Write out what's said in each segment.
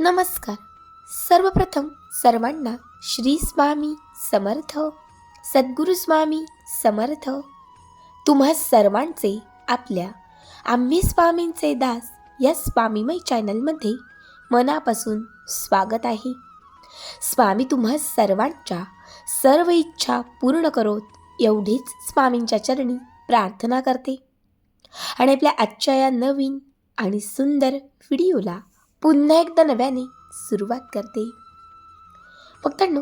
नमस्कार. सर्वप्रथम सर्वांना श्री स्वामी समर्थ सद्गुरू स्वामी समर्थ. तुम्हा सर्वांचे आपल्या आम्ही स्वामींचे दास या स्वामीमय चॅनलमध्ये मनापासून स्वागत आहे. स्वामी तुम्हा सर्वांच्या सर्व इच्छा पूर्ण करोत एवढीच स्वामींच्या चरणी प्रार्थना करते. आणि आपल्या आजच्या या नवीन आणि सुंदर व्हिडिओला पुन्हा एकदा नव्याने सुरुवात करते. भक्तांनो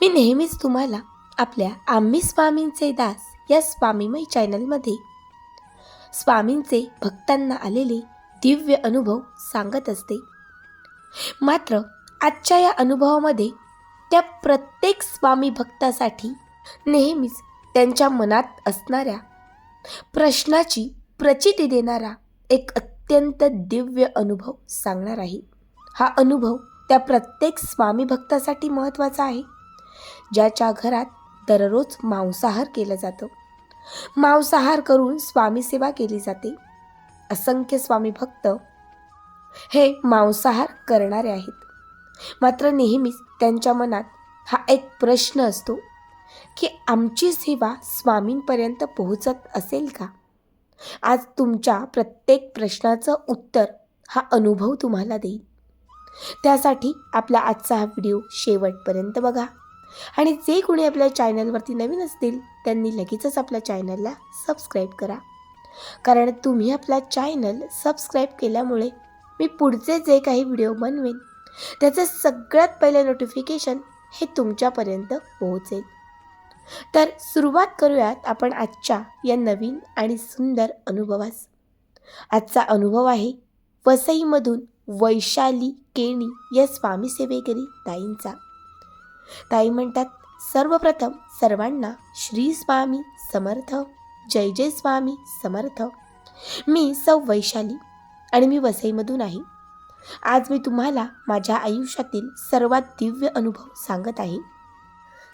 मी नेहमीच तुम्हाला आपल्या आम्ही स्वामींचे दास या स्वामीमय चॅनलमध्ये स्वामींचे भक्तांना आलेले दिव्य अनुभव सांगत असते. मात्र आजच्या या अनुभवामध्ये त्या प्रत्येक स्वामी भक्तासाठी नेहमीच त्यांच्या मनात असणाऱ्या प्रश्नाची प्रचिती देणारा एक अत्यंत दिव्य अनुभव सांगणार आहे. हा अनुभव त्या प्रत्येक स्वामी भक्तासाठी महत्त्वाचा आहे. ज्याच्या घरात दररोज मांसाहार केलं जातं. मांसाहार करून स्वामी सेवा केली जाते. असंख्य स्वामी भक्त हे मांसाहार करणारे आहेत. मात्र नेहमीच त्यांच्या मनात हा एक प्रश्न असतो की आमची सेवा स्वामींपर्यंत पोहोचत असेल का? आज तुमच्या प्रत्येक प्रश्नाचं उत्तर हा अनुभव तुम्हाला देईल त्यासाठी आपला आजचा हा व्हिडिओ शेवटपर्यंत बघा. आणि जे कोणी आपल्या चॅनलवरती नवीन असतील त्यांनी लगेचच आपल्या चॅनलला सबस्क्राईब करा. कारण तुम्ही आपला चॅनल सबस्क्राईब केल्यामुळे मी पुढचे जे काही व्हिडिओ बनवेन त्याचं सगळ्यात पहिलं नोटिफिकेशन हे तुमच्यापर्यंत पोहोचेल. तर सुरुवात करूयात आपण आजच्या या नवीन आणि सुंदर अनुभवास. आजचा अनुभव आहे वसईमधून वैशाली केणी या स्वामी सेवेकरी ताईंचा. ताई म्हणतात सर्वप्रथम सर्वांना श्री स्वामी समर्थ जय जय स्वामी समर्थ. मी सौ वैशाली आणि मी वसईमधून आहे. आज मी तुम्हाला माझ्या आयुष्यातील सर्वात दिव्य अनुभव सांगत आहे.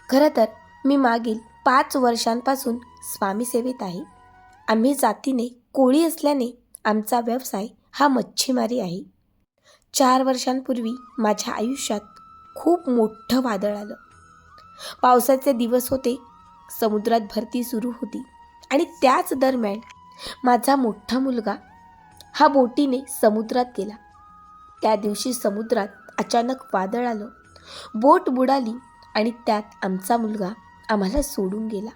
खरं तर मी मागील पाच वर्षांपासून स्वामी सेवेत आहे. आम्ही जातीने कोळी असल्याने आमचा व्यवसाय हा मच्छीमारी आहे. चार वर्षांपूर्वी माझ्या आयुष्यात खूप मोठं वादळ आलं. पावसाचे दिवस होते समुद्रात भरती सुरू होती आणि त्याच दरम्यान माझा मोठा मुलगा हा बोटीने समुद्रात गेला. त्या दिवशी समुद्रात अचानक वादळ आलं. बोट बुडाली आणि त्यात आमचा मुलगा आम्हाला सोडून गेला.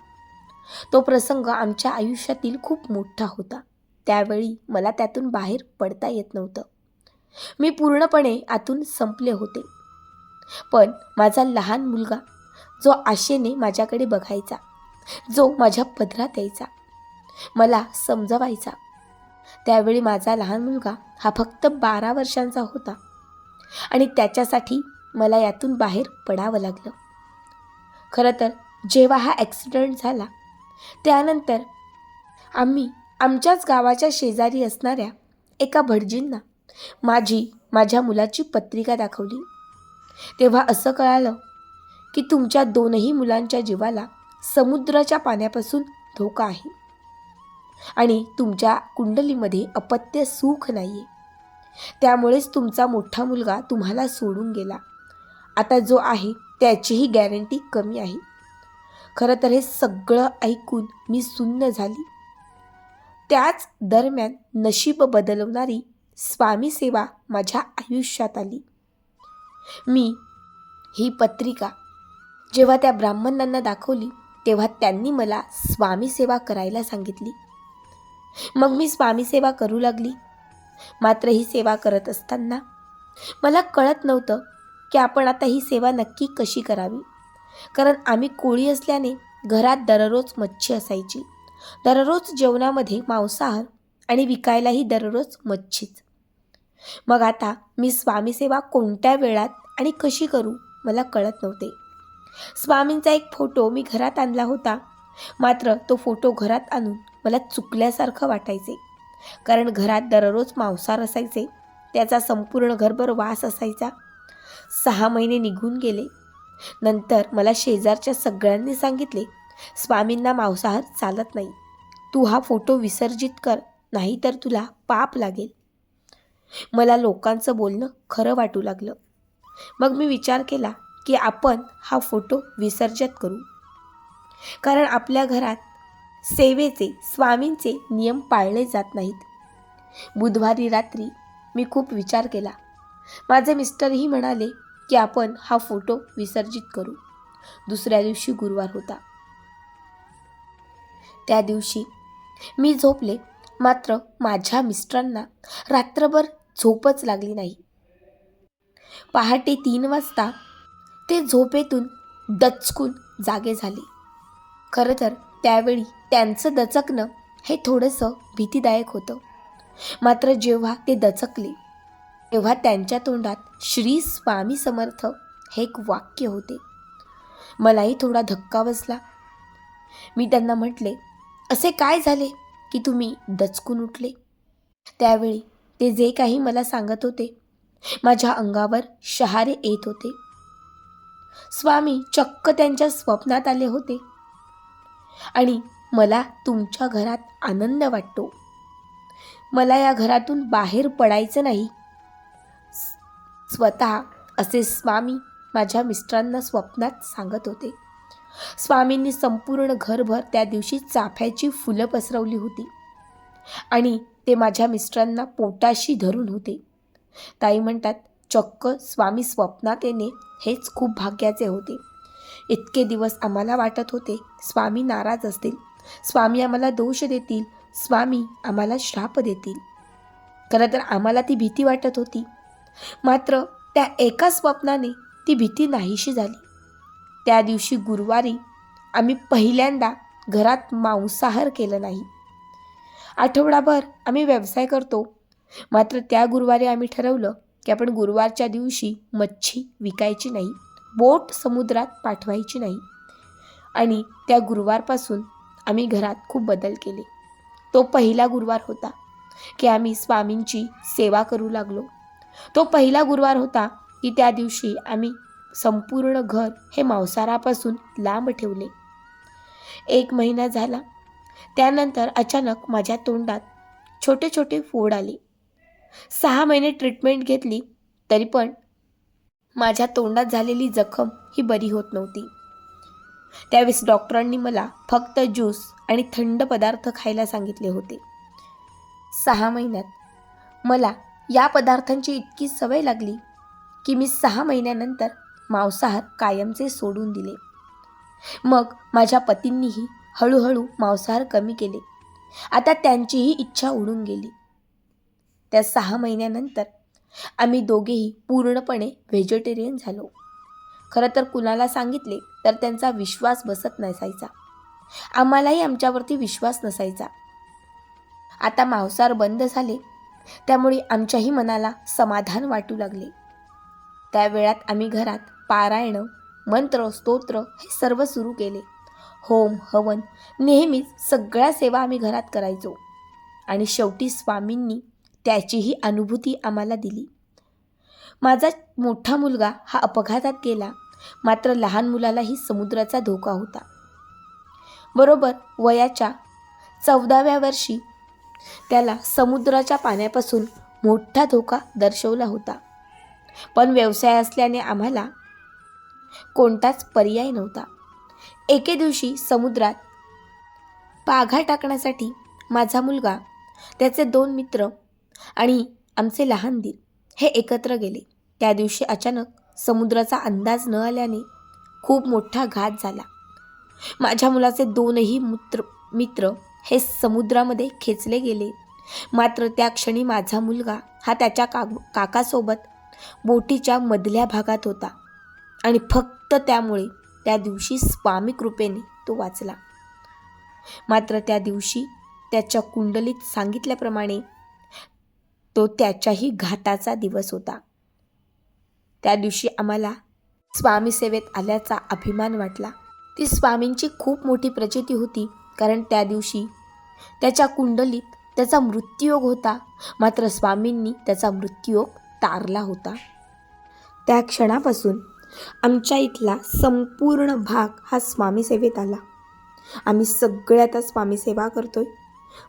तो प्रसंग आमच्या आयुष्यातील खूप मोठा होता. त्यावेळी मला त्यातून बाहेर पडता येत नव्हतं. मी पूर्णपणे आतून संपले होते. पण माझा लहान मुलगा जो आशेने माझ्याकडे बघायचा जो माझ्या पदरात यायचा मला समजवायचा. त्यावेळी माझा लहान मुलगा हा फक्त बारा वर्षांचा होता आणि त्याच्यासाठी मला यातून बाहेर पडावं लागलं. खरं तर जेव्हा हा ॲक्सिडेंट झाला त्यानंतर आम्ही आमच्याच गावाच्या शेजारी असणाऱ्या एका भटजींना माझी माझ्या मुलाची पत्रिका दाखवली. तेव्हा असं कळालं की तुमच्या दोनही मुलांच्या जीवाला समुद्राच्या पाण्यापासून धोका आहे आणि तुमच्या कुंडलीमध्ये अपत्य सुख नाही आहे त्यामुळेच तुमचा मोठा मुलगा तुम्हाला सोडून गेला. आता जो आहे त्याचीही गॅरंटी कमी आहे. खरं तर हे सगळं ऐकून मी सुन्न झाली. त्याच दरम्यान नशीब बदलवणारी स्वामी सेवा माझ्या आयुष्यात आली. मी ही पत्रिका जेव्हा त्या ब्राह्मणांना दाखवली तेव्हा त्यांनी मला स्वामी सेवा करायला सांगितली. मग मी स्वामी सेवा करू लागली. मात्र ही सेवा करत असताना मला कळत नव्हतं की आपण आता ही सेवा नक्की कशी करावी. कारण आम्ही कोळी असल्याने घरात दररोज मच्छी असायची. दररोज जेवणामध्ये मांसाहार आणि विकायलाही दररोज मच्छीच. मग आता मी स्वामीसेवा कोणत्या वेळात आणि कशी करू मला कळत नव्हते. स्वामींचा एक फोटो मी घरात आणला होता. मात्र तो फोटो घरात आणून मला चुकल्यासारखं वाटायचे. कारण घरात दररोज मांसाहार असायचे. त्याचा संपूर्ण घरभर वास असायचा. सहा महिने निघून गेले. नंतर मला शेजारच्या सगळ्यांनी सांगितले स्वामींना मांसाहार चालत नाही. तू हा फोटो विसर्जित कर नाहीतर तुला पाप लागेल. मला लोकांचं बोलणं खरं वाटू लागलं. मग मी विचार केला की आपण हा फोटो विसर्जित करू. कारण आपल्या घरात सेवेचे स्वामींचे नियम पाळले जात नाहीत. बुधवारी रात्री मी खूप विचार केला. माझे मिस्टरही म्हणाले की आपण हा फोटो विसर्जित करू. दुसऱ्या दिवशी गुरुवार होता. त्या दिवशी मी झोपले. मात्र माझ्या मिस्टरांना रात्रभर झोपच लागली नाही. पहाटे तीन वाजता ते झोपेतून दचकून जागे झाले. खरं तर त्यावेळी त्यांचं दचकणं हे थोडंसं भीतीदायक होतं. मात्र जेव्हा ते दचकले तेव्हा त्यांच्या तोंडात श्री स्वामी समर्थ हे एक वाक्य होते. मलाही थोडा धक्का बसला. मी त्यांना म्हटले असे काय झाले की तुम्ही दचकून उठले? त्यावेळी ते जे काही मला सांगत होते माझ्या अंगावर शहारे येत होते. स्वामी चक्क त्यांच्या स्वप्नात आले होते आणि मला तुमच्या घरात आनंद वाटतो. मला या घरातून बाहेर पडायचं नाही. स्वतः असे स्वामी माझ्या मिस्टरांना स्वप्नात सांगत होते. स्वामींनी संपूर्ण घरभर त्या दिवशी चाफ्याची फुलं पसरवली होती. आणि ते माझ्या मिस्टरांना पोटाशी धरून होते. ताई म्हणतात चक्क स्वामी स्वप्नात येणे हेच खूप भाग्याचे होते. इतके दिवस आम्हाला वाटत होते स्वामी नाराज असतील. स्वामी आम्हाला दोष देतील. स्वामी आम्हाला श्राप देतील. खरं तर आम्हाला ती भीती वाटत होती. मात्र त्या एका स्वप्नाने ती भीती नाहीशी झाली. त्या दिवशी गुरुवारी आम्ही पहिल्यांदा घरात मांसाहार केलं नाही. आठवडाभर आम्ही व्यवसाय करतो. मात्र त्या गुरुवारी आम्ही ठरवलं की आपण गुरुवारच्या दिवशी मच्छी विकायची नाही बोट समुद्रात पाठवायची नाही. आणि त्या गुरुवारपासून आम्ही घरात खूप बदल केले. तो पहिला गुरुवार होता की आम्ही स्वामींची सेवा करू लागलो. तो पहिला गुरुवार होता की त्या दिवशी आम्ही संपूर्ण घर हे मांसाहारापासून लांब ठेवले. एक महिना झाला. त्यानंतर अचानक माझ्या तोंडात छोटे छोटे फोड आले. सहा महिने ट्रीटमेंट घेतली तरी पण माझ्या तोंडात झालेली जखम ही बरी होत नव्हती. त्यावेळेस डॉक्टरांनी मला फक्त ज्यूस आणि थंड पदार्थ खायला सांगितले होते. सहा महिन्यात मला या पदार्थांची इतकी सवय लागली की मी सहा महिन्यानंतर मांसाहार कायमचे सोडून दिले. मग माझ्या पतींनीही हळूहळू मांसाहार कमी केले. आता त्यांचीही इच्छा उडून गेली. त्या सहा महिन्यानंतर आम्ही दोघेही पूर्णपणे व्हेजिटेरियन झालो. खरं तर कुणाला सांगितले तर त्यांचा विश्वास बसत नसायचा. आम्हालाही आमच्यावरती विश्वास नसायचा. आता मांसाहार बंद झाले त्यामुळे आमच्याही मनाला समाधान वाटू लागले. त्या वेळात आम्ही घरात पारायणं मंत्र स्तोत्र हे सर्व सुरू केले. होम हवन नेहमीच सगळ्या सेवा आम्ही घरात करायचो. आणि शेवटी स्वामींनी त्याचीही अनुभूती आम्हाला दिली. माझा मोठा मुलगा हा अपघातात गेला मात्र लहान मुलालाही समुद्राचा धोका होता. बरोबर वयाच्या चौदाव्या वर्षी त्याला समुद्राच्या पाण्यापासून मोठा धोका दर्शवला होता. पण व्यवसाय असल्याने आम्हाला कोणताच पर्याय नव्हता. एके दिवशी समुद्रात पाघा टाकण्यासाठी माझा मुलगा त्याचे दोन मित्र आणि आमचे लहान दीर हे एकत्र गेले. त्या दिवशी अचानक समुद्राचा अंदाज न आल्याने खूप मोठा घात झाला. माझ्या मुलाचे दोनही मित्र मित्र हे समुद्रामध्ये खेचले गेले. मात्र त्या क्षणी माझा मुलगा हा त्याच्या का काकासोबत बोटीच्या मधल्या भागात होता आणि फक्त त्यामुळे त्या दिवशी स्वामी कृपेने तो वाचला. मात्र त्या दिवशी त्याच्या कुंडलीत सांगितल्याप्रमाणे तो त्याच्याही घाताचा दिवस होता. त्या दिवशी आम्हाला स्वामी सेवेत आल्याचा अभिमान वाटला. ती स्वामींची खूप मोठी प्रचिती होती. कारण त्या दिवशी त्याच्या कुंडलीत त्याचा मृत्यूयोग होता. मात्र स्वामींनी त्याचा मृत्यूयोग तारला होता. त्या क्षणापासून आमच्या इथला संपूर्ण भाग हा स्वामी सेवेत आला. आम्ही सगळे आता स्वामी सेवा करतोय.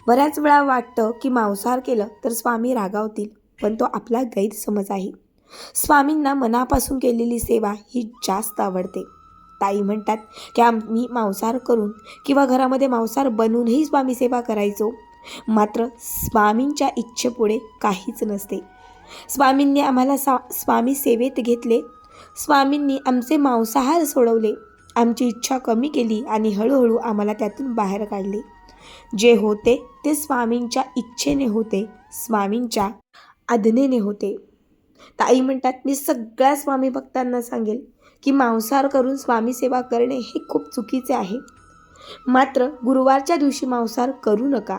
बऱ्याच वेळा वाटतं की मांसाहार केलं तर स्वामी रागावतील पण तो आपला गैरसमज आहे. स्वामींना मनापासून केलेली सेवा ही जास्त आवडते. ताई म्हणतात की आम्ही मांसाहार करून किंवा घरामध्ये मांसाहार बनवूनही स्वामी सेवा करायचो. मात्र स्वामींच्या इच्छेपुढे काहीच नसते. स्वामींनी आम्हाला सा स्वामी सेवेत घेतले. स्वामींनी आमचे मांसाहार सोडवले. आमची इच्छा कमी केली आणि हळूहळू आम्हाला त्यातून बाहेर काढले. जे होते ते स्वामींच्या इच्छेने होते स्वामींच्या आज्ञेने होते. ताई म्हणतात मी सगळ्या स्वामी भक्तांना सांगेल की मांसाहार करून स्वामी सेवा करणे हे खूप चुकीचे आहे. मात्र गुरुवारच्या दिवशी मांसाहार करू नका.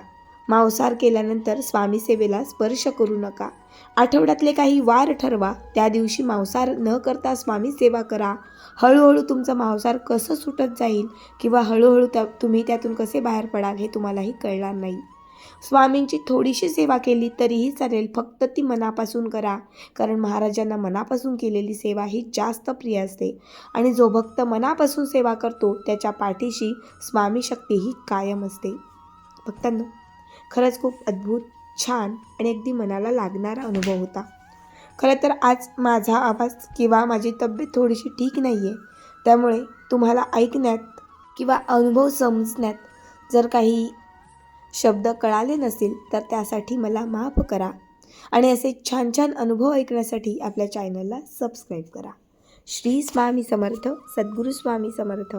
मांसाहार केल्यानंतर स्वामी सेवेला स्पर्श करू नका. आठवड्यातले काही वार ठरवा. त्या दिवशी मांसाहार न करता स्वामी सेवा करा. हळूहळू तुमचं मांसाहार कसं सुटत जाईल किंवा हळूहळू त्या तुम्ही त्यातून कसे बाहेर पडाल हे तुम्हालाही कळणार नाही. स्वामींची थोडीशी सेवा केली तरीही चालेल. फक्त ती मनापासून करा. कारण महाराजांना मनापासून केलेली सेवा ही जास्त प्रिय असते. आणि जो भक्त मनापासून सेवा करतो त्याच्या पाठीशी स्वामी शक्ती ही कायम असते. भक्तांनो खरंच खूप अद्भुत छान आणि अगदी मनाला लागणारा अनुभव होता. खरं तर आज माझा आवाज किंवा माझी तब्येत थोडीशी ठीक नाही आहे त्यामुळे तुम्हाला ऐकण्यात किंवा अनुभव समजण्यात जर काही शब्द कळाले नसतील तर त्यासाठी मला माफ करा. आणि असे छान छान अनुभव ऐकण्यासाठी आपल्या चॅनलला सबस्क्राईब करा. श्री स्वामी समर्थ सद्गुरू स्वामी समर्थ.